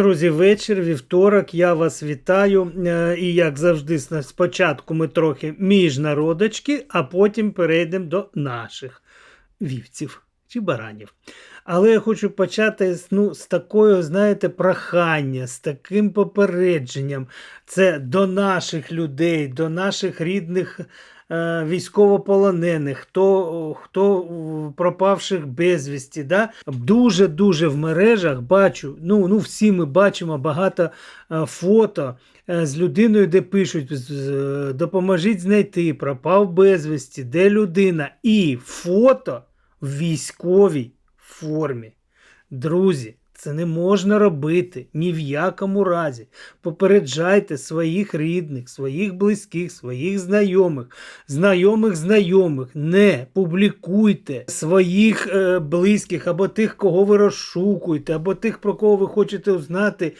Друзі, вечір, вівторок, я вас вітаю. Е, І як завжди, спочатку ми трохи міжнародочки, а потім перейдемо до наших вівців чи баранів. Але я хочу почати ну, з такою, знаєте, прохання, з таким попередженням. Це до наших людей, до наших рідних військовополонених, хто, хто е, пропавших безвісті. Да? Дуже-дуже в мережах бачу, ну, ну всі ми бачимо багато е, фото е, з людиною, де пишуть допоможіть знайти, пропав безвісті, де людина, і фото в військовій формі. Друзі, це не можна робити ні в якому разі. Попереджайте своїх рідних, своїх близьких, своїх знайомих, знайомих знайомих. Не публікуйте своїх е, близьких або тих, кого ви розшукуєте, або тих, про кого ви хочете узнати.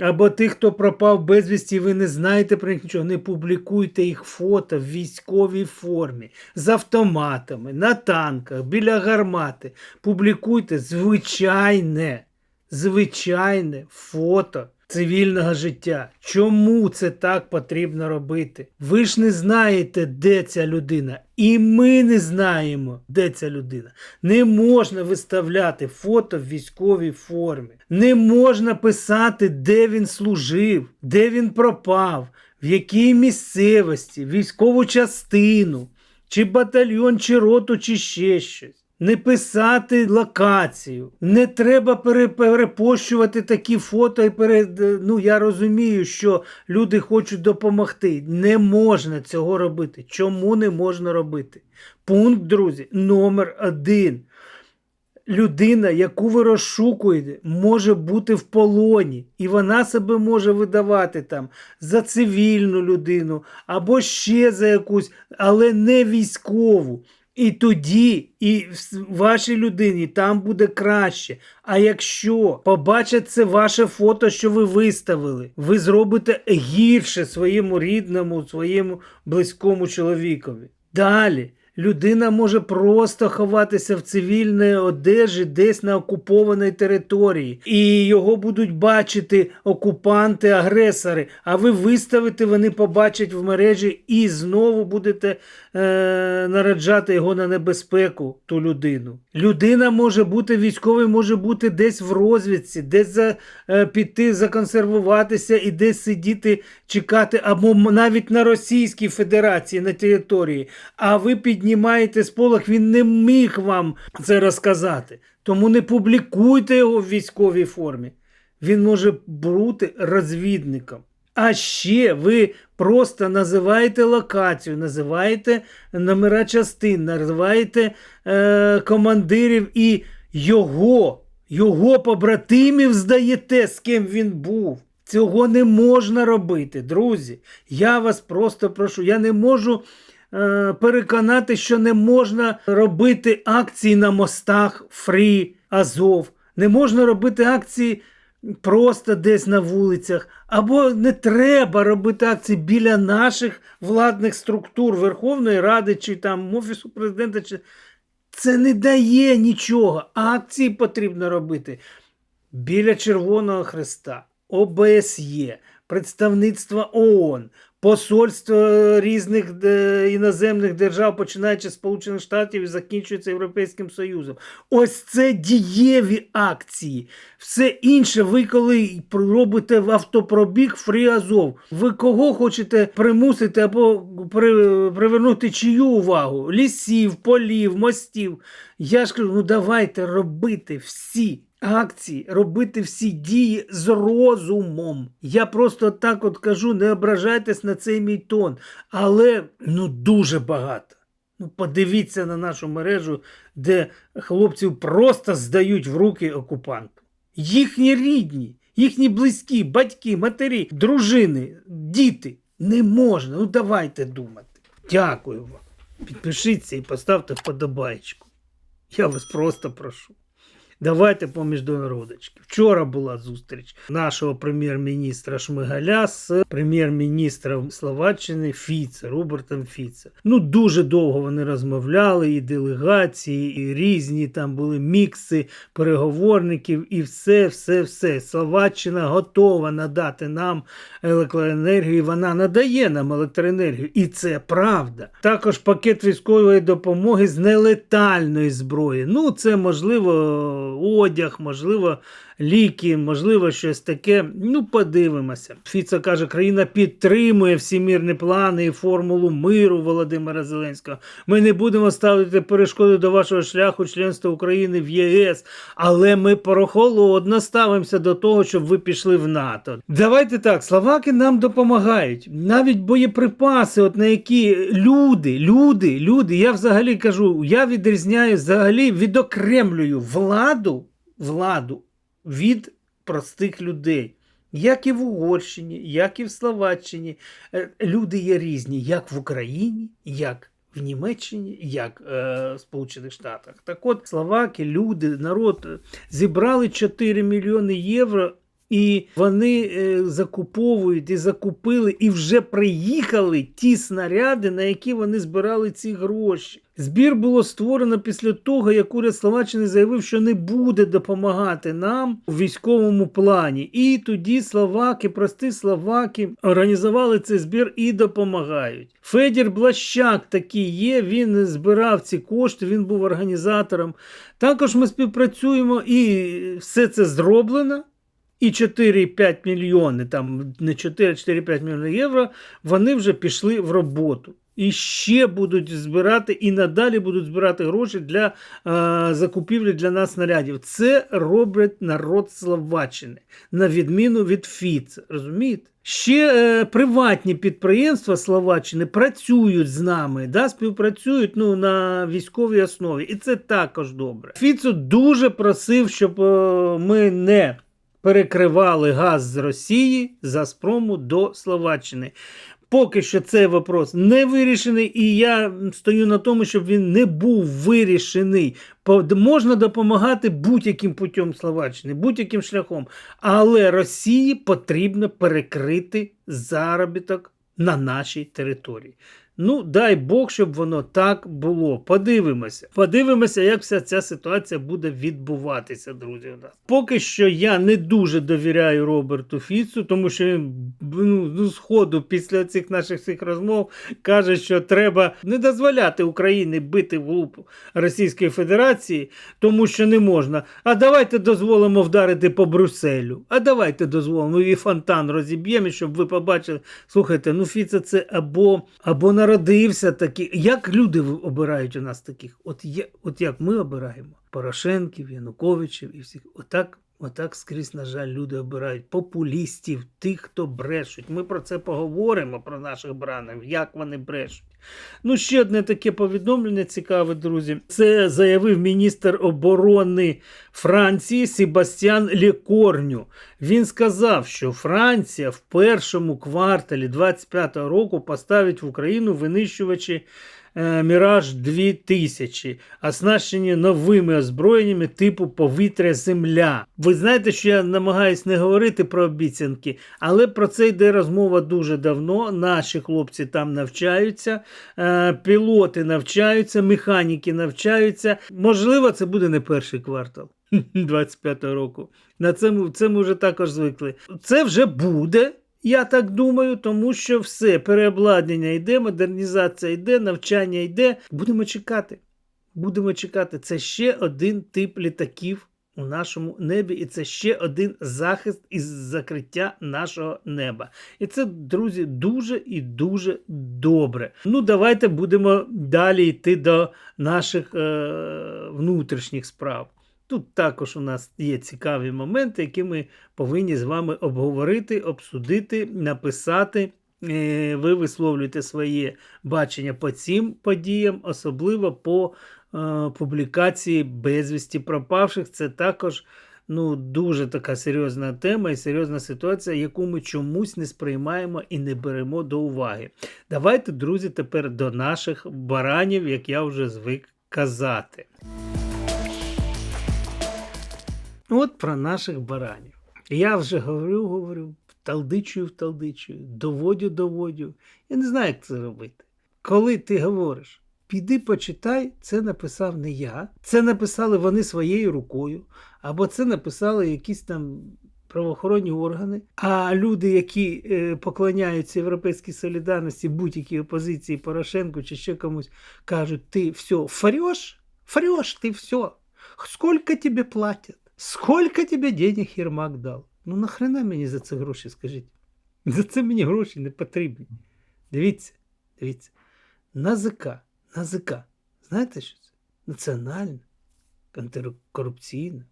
Або тих, хто пропав безвісті, ви не знаєте про них нічого, не публікуйте їх фото в військовій формі, з автоматами, на танках, біля гармати. Публікуйте звичайне, звичайне фото цивільного життя. Чому це так потрібно робити? Ви ж не знаєте, де ця людина, і ми не знаємо, де ця людина. Не можна виставляти фото в військовій формі. Не можна писати, де він служив, де він пропав, в якій місцевості, військову частину, чи батальйон, чи роту, чи ще щось. Не писати локацію. Не треба перепощувати такі фото і перед. Ну я розумію, що люди хочуть допомогти. Не можна цього робити. Чому не можна робити? Пункт, друзі, номер один. Людина, яку ви розшукуєте, може бути в полоні, і вона себе може видавати там за цивільну людину або ще за якусь, але не військову. І тоді, і вашій людині там буде краще. А якщо побачать це ваше фото, що ви виставили, ви зробите гірше своєму рідному, своєму близькому чоловікові. Далі. Людина може просто ховатися в цивільній одежі десь на окупованій території, і його будуть бачити окупанти, агресори. А ви виставите, вони побачать в мережі і знову будете е, нараджати його на небезпеку, ту людину. Людина може бути військовий, може бути десь в розвідці, десь за, е, піти, законсервуватися і десь сидіти, чекати, або навіть на Російській Федерації на території. А ви піднімаєте сполох, він не міг вам це розказати. Тому не публікуйте його в військовій формі. Він може бути розвідником. А ще ви просто називаєте локацію, називаєте номера частин, називаєте е, командирів і його, його побратимів здаєте, з ким він був. Цього не можна робити, друзі. Я вас просто прошу. Я не можу переконати, що не можна робити акції на мостах Фрі, Азов. Не можна робити акції просто десь на вулицях. Або не треба робити акції біля наших владних структур Верховної Ради чи там Офісу президента. Чи... Це не дає нічого. Акції потрібно робити біля Червоного Хреста, ОБСЄ, представництва ООН, посольства різних е, іноземних держав, починаючи з Сполучених Штатів і закінчується Європейським Союзом. Ось це дієві акції. Все інше, ви коли робите в автопробіг Фрі Азов, ви кого хочете примусити або при, привернути чию увагу? Лісів, полів, мостів. Я ж кажу, ну давайте робити всі акції, робити всі дії з розумом. Я просто так от кажу, не ображайтесь на цей мій тон. Але ну дуже багато. Ну, подивіться на нашу мережу, де хлопців просто здають в руки окупанту. Їхні рідні, їхні близькі, батьки, матері, дружини, діти. Не можна. Ну давайте думати. Дякую вам. Підпишіться і поставте вподобайку. Я вас просто прошу. Давайте поміж до родички. Вчора була зустріч нашого прем'єр-міністра Шмигаля з прем'єр-міністром Словаччини Фіце, Робертом Фіце. Ну дуже довго вони розмовляли, і делегації, і різні там були мікси переговорників, і все, все, все. Словаччина готова надати нам електроенергію. Вона надає нам електроенергію, і це правда. Також пакет військової допомоги з нелетальної зброї. Ну, це можливо одяг, можливо, ліки, можливо, щось таке. Ну, подивимося. Фіцо каже, країна підтримує всі мирні плани і формулу миру Володимира Зеленського. Ми не будемо ставити перешкоди до вашого шляху членства України в ЄС, але ми прохолодно ставимося до того, щоб ви пішли в НАТО. Давайте так, словаки нам допомагають. Навіть боєприпаси, от на які люди, люди, люди, я взагалі кажу, я відрізняю взагалі відокремлюю владу, владу від простих людей. Як і в Угорщині, як і в Словаччині. Е, Люди є різні, як в Україні, як в Німеччині, як е, в Сполучених Штатах. Так от словаки, люди, народ е, зібрали 4 мільйони євро. І вони е, закуповують і закупили, і вже приїхали ті снаряди, на які вони збирали ці гроші. Збір було створено після того, як уряд Словаччини заявив, що не буде допомагати нам у військовому плані. І тоді словаки, прості словаки, організували цей збір і допомагають. Федір Блащак такий є. Він збирав ці кошти, він був організатором. Також ми співпрацюємо, і все це зроблено. І 4-5 мільйони, там не 4-4-5 мільйони євро, вони вже пішли в роботу. І ще будуть збирати, і надалі будуть збирати гроші для е, закупівлі для нас снарядів. Це робить народ Словаччини, на відміну від Фіц. Розумієте? Ще е, приватні підприємства Словаччини працюють з нами, да, співпрацюють ну, на військовій основі. І це також добре. Фіцу дуже просив, щоб е, ми не перекривали газ з Росії з Газпрому до Словаччини. Поки що цей вопрос не вирішений, і я стою на тому, щоб він не був вирішений. Можна допомагати будь-яким путем Словаччини, будь-яким шляхом. Але Росії потрібно перекрити заробіток на нашій території. Ну, дай Бог, щоб воно так було. Подивимося. Подивимося, як вся ця ситуація буде відбуватися, друзі. Поки що я не дуже довіряю Роберту Фіцу, тому що ну, ну, з ходу після цих наших всіх розмов каже, що треба не дозволяти Україні бити в лупу Російської Федерації, тому що не можна. А давайте дозволимо вдарити по Брюсселю. А давайте дозволимо і фонтан розіб'ємо, щоб ви побачили. Слухайте, ну Фіца це або, або народився такий. Як люди обирають у нас таких? От, є, от як ми обираємо Порошенків, Януковичів і всіх. Отак. Отак скрізь, на жаль, люди обирають популістів, тих, хто брешуть. Ми про це поговоримо, про наших бранів, як вони брешуть. Ну, ще одне таке повідомлення цікаве, друзі. Це заявив міністр оборони Франції Себастьян Лікорню. Він сказав, що Франція в першому кварталі 25-го року поставить в Україну винищувачі Міраж 2000, оснащені новими озброєннями типу повітря-земля. Ви знаєте, що я намагаюсь не говорити про обіцянки, але про це йде розмова дуже давно. Наші хлопці там навчаються, е, пілоти навчаються, механіки навчаються. Можливо, це буде не перший квартал. 25-го року. На це це ми вже також звикли. Це вже буде. Я так думаю, тому що все, переобладнання йде, модернізація йде, навчання йде. Будемо чекати. Будемо чекати. Це ще один тип літаків у нашому небі, і це ще один захист із закриття нашого неба. І це, друзі, дуже і дуже добре. Ну, давайте будемо далі йти до наших е- внутрішніх справ. Тут також у нас є цікаві моменти, які ми повинні з вами обговорити, обсудити, написати. Е, Ви висловлюєте своє бачення по цим подіям, особливо по е, публікації безвісті пропавших. Це також ну, дуже така серйозна тема і серйозна ситуація, яку ми чомусь не сприймаємо і не беремо до уваги. Давайте, друзі, тепер до наших баранів, як я вже звик казати. От про наших баранів. Я вже говорю, говорю, талдичую, вталдичую, доводю, доводю. Я не знаю, як це робити. Коли ти говориш, піди почитай, це написав не я, це написали вони своєю рукою, або це написали якісь там правоохоронні органи. А люди, які е, поклоняються європейській солідарності, будь-якій опозиції Порошенку чи ще комусь, кажуть, ти все, фареш, фареш, ти все. Сколько тебе платять? Сколько тебе денег Єрмак дав? Ну нахрена мені за це гроші, скажіть? За це мені гроші не потрібні. Дивіться, дивіться. НАЗК, НАЗК. Знаєте, що це? Національна антикорупційна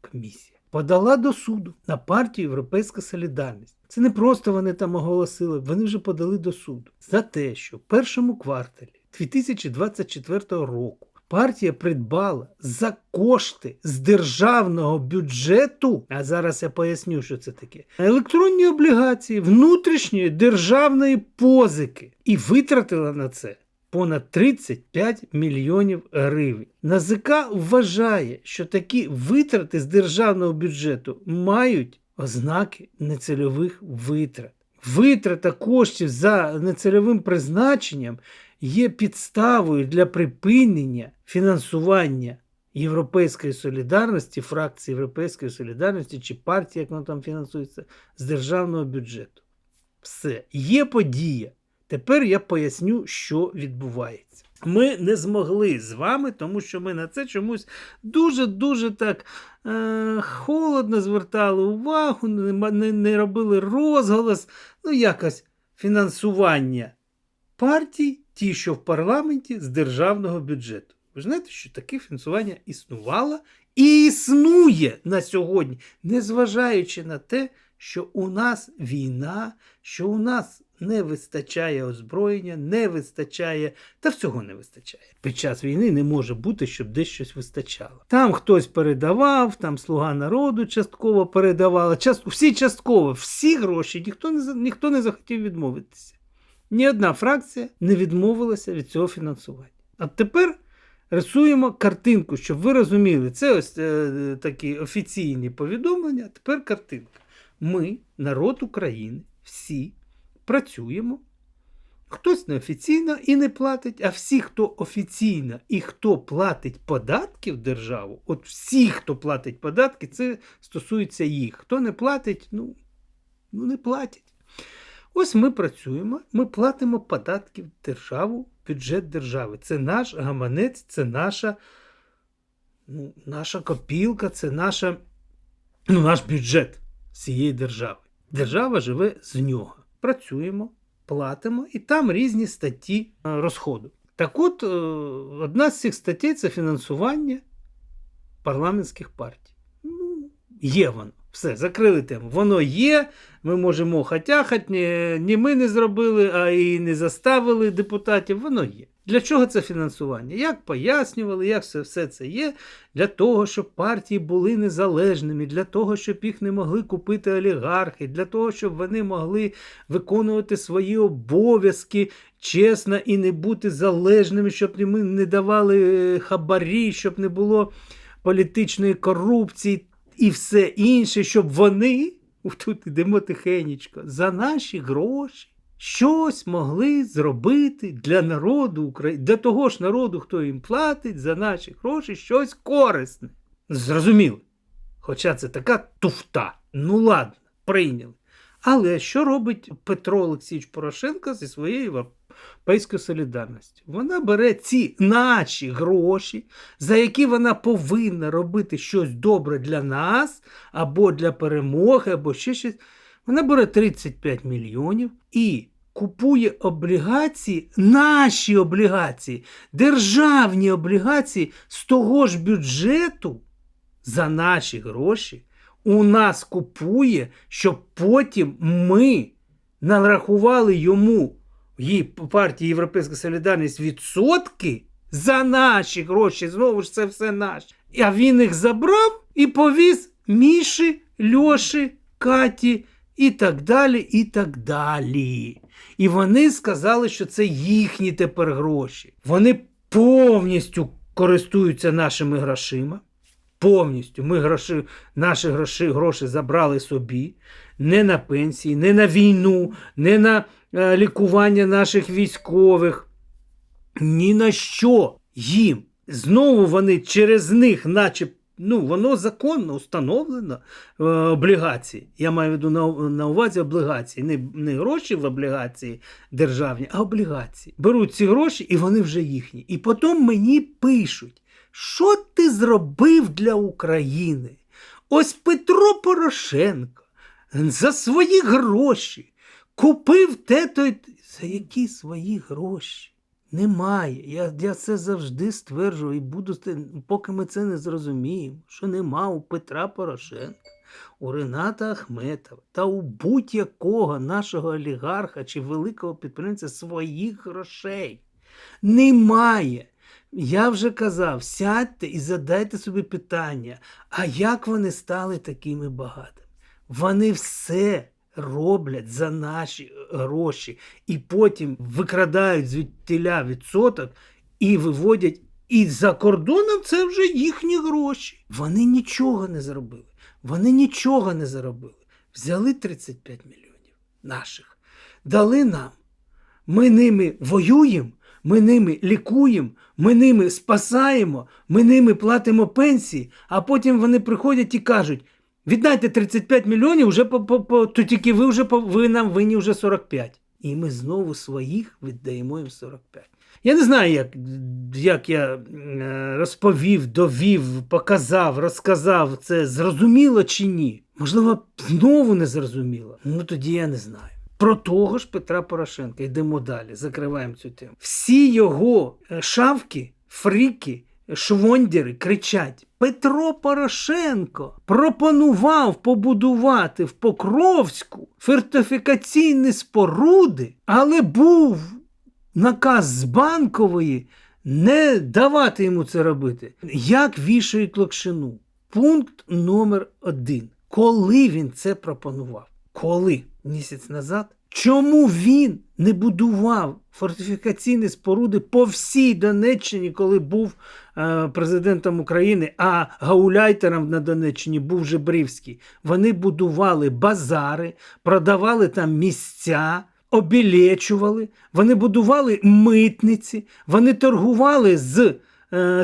комісія. Подала до суду на партію Європейська Солідарність. Це не просто вони там оголосили, вони вже подали до суду за те, що в першому кварталі 2024 року партія придбала за кошти з державного бюджету. А зараз я поясню, що це таке. Електронні облігації внутрішньої державної позики і витратила на це. Понад 35 мільйонів гривень. НАЗК вважає, що такі витрати з державного бюджету мають ознаки нецільових витрат. Витрата коштів за нецільовим призначенням є підставою для припинення фінансування Європейської солідарності, фракції Європейської солідарності чи партії, як воно там фінансується, з державного бюджету. Все, є подія. Тепер я поясню, що відбувається. Ми не змогли з вами, тому що ми на це чомусь дуже-дуже так е, холодно звертали увагу, не, не робили розголос, ну якось фінансування партій, ті, що в парламенті з державного бюджету. Ви знаєте, що таке фінансування існувало і існує на сьогодні, незважаючи на те, що у нас війна, що у нас не вистачає озброєння, не вистачає, та всього не вистачає. Під час війни не може бути, щоб десь щось вистачало. Там хтось передавав, там слуга народу частково передавала, част... всі частково, всі гроші, ніхто не, ніхто не захотів відмовитися. Ні одна фракція не відмовилася від цього фінансування. А тепер рисуємо картинку, щоб ви розуміли, це ось е, такі офіційні повідомлення, тепер картинка. Ми, народ України, всі працюємо. Хтось неофіційно і не платить, а всі, хто офіційно і хто платить податки в державу, от всі, хто платить податки, це стосується їх. Хто не платить, ну, ну не платять. Ось ми працюємо, ми платимо податки в державу, бюджет держави. Це наш гаманець, це наша ну, наша копілка, це наша, ну, наш бюджет цієї держави. Держава живе з нього. Працюємо, платимо, і там різні статті е, розходу. Так от, е, одна з цих статей це фінансування парламентських партій. Ну, Є воно. Все, закрили тему. Воно є, ми можемо хатяхать, ні, ні ми не зробили, а і не заставили депутатів. Воно є. Для чого це фінансування? Як пояснювали, як все, все це є? Для того, щоб партії були незалежними, для того, щоб їх не могли купити олігархи, для того, щоб вони могли виконувати свої обов'язки чесно і не бути залежними, щоб ми не давали хабарі, щоб не було політичної корупції і все інше, щоб вони, тут йдемо тихенечко, за наші гроші щось могли зробити для народу України, для того ж народу, хто їм платить за наші гроші, щось корисне. Зрозуміло. Хоча це така туфта. Ну ладно, прийняли. Але що робить Петро Олексійович Порошенко зі своєю європейською солідарністю? Вона бере ці наші гроші, за які вона повинна робити щось добре для нас, або для перемоги, або ще щось. Вона бере 35 мільйонів і купує облігації, наші облігації, державні облігації з того ж бюджету за наші гроші у нас купує, щоб потім ми нарахували йому її партії Європейська Солідарність відсотки за наші гроші. Знову ж це все наше. А він їх забрав і повіз Міші, Льоші, Каті і так далі, і так далі. І вони сказали, що це їхні тепер гроші. Вони повністю користуються нашими грошима. Повністю ми гроші, наші гроші, гроші забрали собі не на пенсії, не на війну, не на лікування наших військових. Ні на що їм. Знову вони через них, наче ну, воно законно установлено е, облігації. Я маю в виду на, на увазі облігації. Не, не гроші в облігації державні, а облігації. Беруть ці гроші і вони вже їхні. І потім мені пишуть, що ти зробив для України? Ось Петро Порошенко за свої гроші купив те то й те. За які свої гроші? Немає. Я, я це завжди стверджую і буду, поки ми це не зрозуміємо, що нема у Петра Порошенка, у Рената Ахметова та у будь-якого нашого олігарха чи великого підприємця своїх грошей. Немає. Я вже казав, сядьте і задайте собі питання, а як вони стали такими багатими? Вони все роблять за наші гроші і потім викрадають звідтіля відсоток і виводять. І за кордоном це вже їхні гроші. Вони нічого не зробили. Вони нічого не заробили. Взяли 35 мільйонів наших, дали нам. Ми ними воюємо, ми ними лікуємо, ми ними спасаємо, ми ними платимо пенсії, а потім вони приходять і кажуть: віддайте 35 мільйонів, вже по, по, по, то тільки ви вже по, ви нам винні вже 45. І ми знову своїх віддаємо їм 45. Я не знаю, як, як я е, розповів, довів, показав, розказав це зрозуміло чи ні. Можливо, знову не зрозуміло. Ну тоді я не знаю. Про того ж Петра Порошенка йдемо далі, закриваємо цю тему. Всі його е, шавки, фріки, швондери кричать: Петро Порошенко пропонував побудувати в Покровську фортифікаційні споруди, але був наказ з банкової не давати йому це робити. Як вішають Локшину? Пункт номер один. Коли він це пропонував? Коли? Місяць назад? Чому він не будував фортифікаційні споруди по всій Донеччині, коли був е, президентом України, а гауляйтером на Донеччині був Жебрівський? Вони будували базари, продавали там місця, обілечували, вони будували митниці, вони торгували з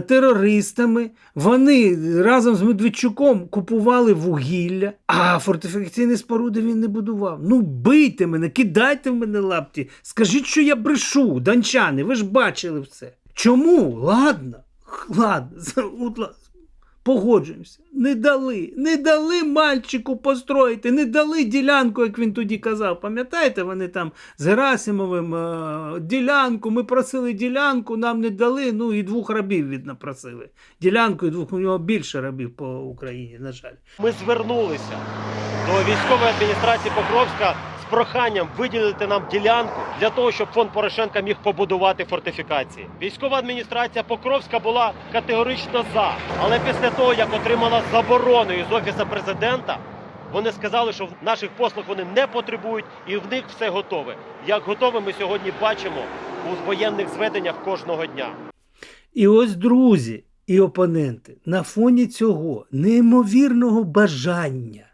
терористами, вони разом з Медведчуком купували вугілля, а фортифікаційні споруди він не будував. Ну, бийте мене, кидайте в мене лапті, скажіть, що я брешу, данчани, ви ж бачили все. Чому? Ладно, ладно, Погоджуємося. Не дали, не дали мальчику построїти, не дали ділянку, як він тоді казав. Пам'ятаєте, вони там з Герасимовим е, ділянку, ми просили ділянку, нам не дали, ну і двох рабів, видно, просили. Ділянку і двох, у нього більше рабів по Україні, на жаль. Ми звернулися до військової адміністрації Покровська проханням виділити нам ділянку для того, щоб фонд Порошенка міг побудувати фортифікації. Військова адміністрація Покровська була категорично за, але після того, як отримала заборону із офісу президента. Вони сказали, що наших послуг вони не потребують і в них все готове. Як готове, ми сьогодні бачимо у воєнних зведеннях кожного дня. І ось друзі і опоненти на фоні цього неймовірного бажання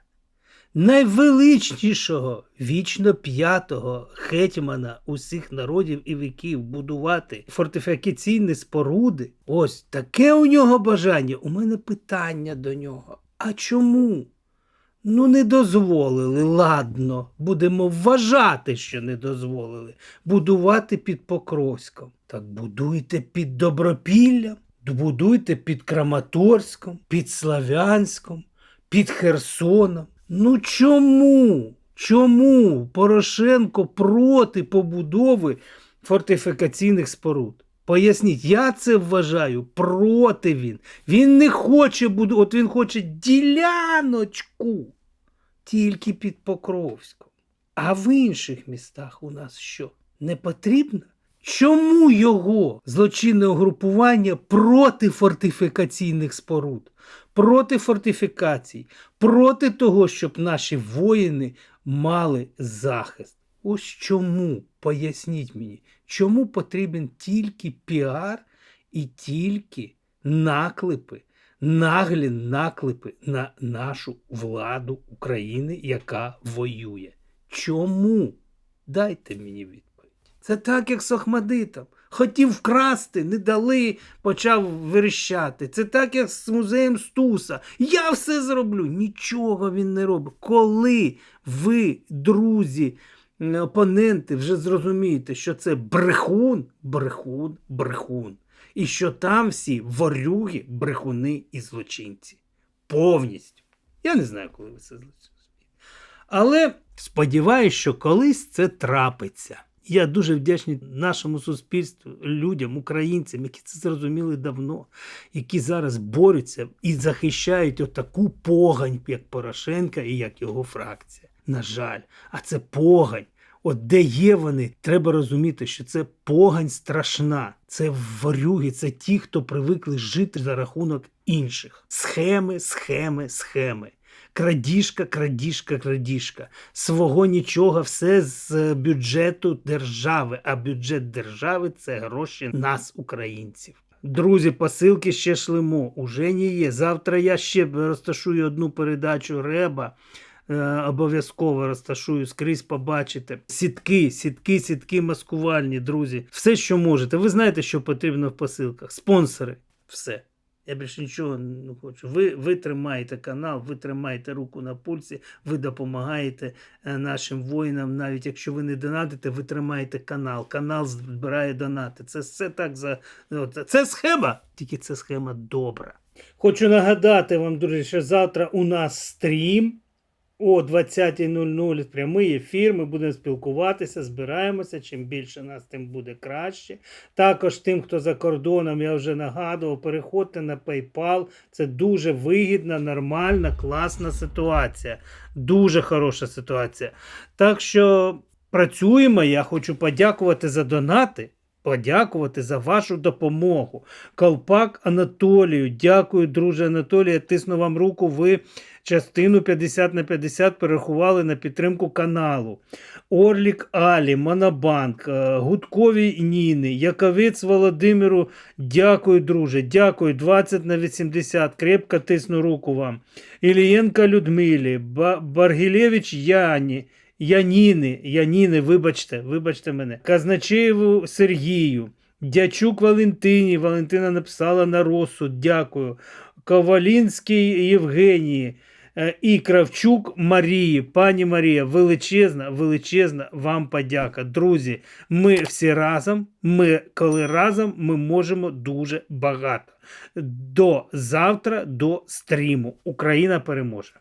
найвеличнішого вічно п'ятого гетьмана усіх народів і віків будувати фортифікаційні споруди. Ось таке у нього бажання. У мене питання до нього. А чому? Ну, не дозволили, ладно, будемо вважати, що не дозволили будувати під Покровськом. Так будуйте під Добропіллям, будуйте під Краматорськом, під Славянськом, під Херсоном. Ну чому? Чому Порошенко проти побудови фортифікаційних споруд? Поясніть, я це вважаю проти він. Він не хоче буду, от він хоче діляночку тільки під Покровськом. А в інших містах у нас що? Не потрібно? Чому його злочинне угрупування проти фортифікаційних споруд, проти фортифікацій, проти того, щоб наші воїни мали захист? Ось чому, поясніть мені, чому потрібен тільки піар і тільки наклепи наглі наклепи на нашу владу України, яка воює. Чому? Дайте мені відповідь. Це так, як з Охмадитом. Хотів вкрасти, не дали, почав верещати. Це так, як з музеєм Стуса. Я все зроблю. Нічого він не робить. Коли ви, друзі, опоненти, вже зрозумієте, що це брехун, брехун, брехун. І що там всі ворюги, брехуни і злочинці. Повністю. Я не знаю, коли ви це зрозумієте. Але сподіваюся, що колись це трапиться. Я дуже вдячний нашому суспільству, людям, українцям, які це зрозуміли давно, які зараз борються і захищають отаку погань, як Порошенка і як його фракція. На жаль, а це погань. От де є вони, треба розуміти, що це погань страшна. Це ворюги, це ті, хто привикли жити за рахунок інших. Схеми, схеми, схеми. Крадіжка, крадіжка, крадіжка. Свого нічого, все з бюджету держави. А бюджет держави це гроші нас, українців. Друзі, посилки ще шлемо. Уже не є. Завтра я ще розташую одну передачу Реба. Е, Обов'язково розташую скрізь побачите. Сітки, сітки, сітки маскувальні, друзі. Все, що можете. Ви знаєте, що потрібно в посилках. Спонсори. Все. Я більше нічого не хочу. Ви, ви тримаєте канал, ви тримаєте руку на пульсі, ви допомагаєте е, нашим воїнам. Навіть якщо ви не донатите, ви тримаєте канал. Канал збирає донати. Це все так за. от, Це схема, тільки це схема добра. Хочу нагадати вам, друзі, що завтра у нас стрім. О 20.00 прямий ефір. Ми будемо спілкуватися, збираємося. Чим більше нас, тим буде краще. Також тим, хто за кордоном, я вже нагадував, переходьте на PayPal. Це дуже вигідна, нормальна, класна ситуація. Дуже хороша ситуація. Так що працюємо. Я хочу подякувати за донати. Подякувати за вашу допомогу. Колпак Анатолію. Дякую, друже Анатолію. Тисну вам руку. Ви частину 50 на 50 перерахували на підтримку каналу. Орлік Алі, Монобанк, е, Гудковій Ніни, Яковець Володимиру. Дякую, друже. Дякую. 20 на 80. Крепко тисну руку вам. Ілієнка Людмилі, Баргілєвич Яні. Яніни, Яніни, вибачте, вибачте мене. Казначеєву Сергію, Дячук Валентині. Валентина написала на розсуд. Дякую. Ковалінській Євгенії. е, І Кравчук Марії, пані Марія, величезна, величезна вам подяка. Друзі, ми всі разом. Ми, коли разом, ми можемо дуже багато. До завтра, до стріму. Україна переможе.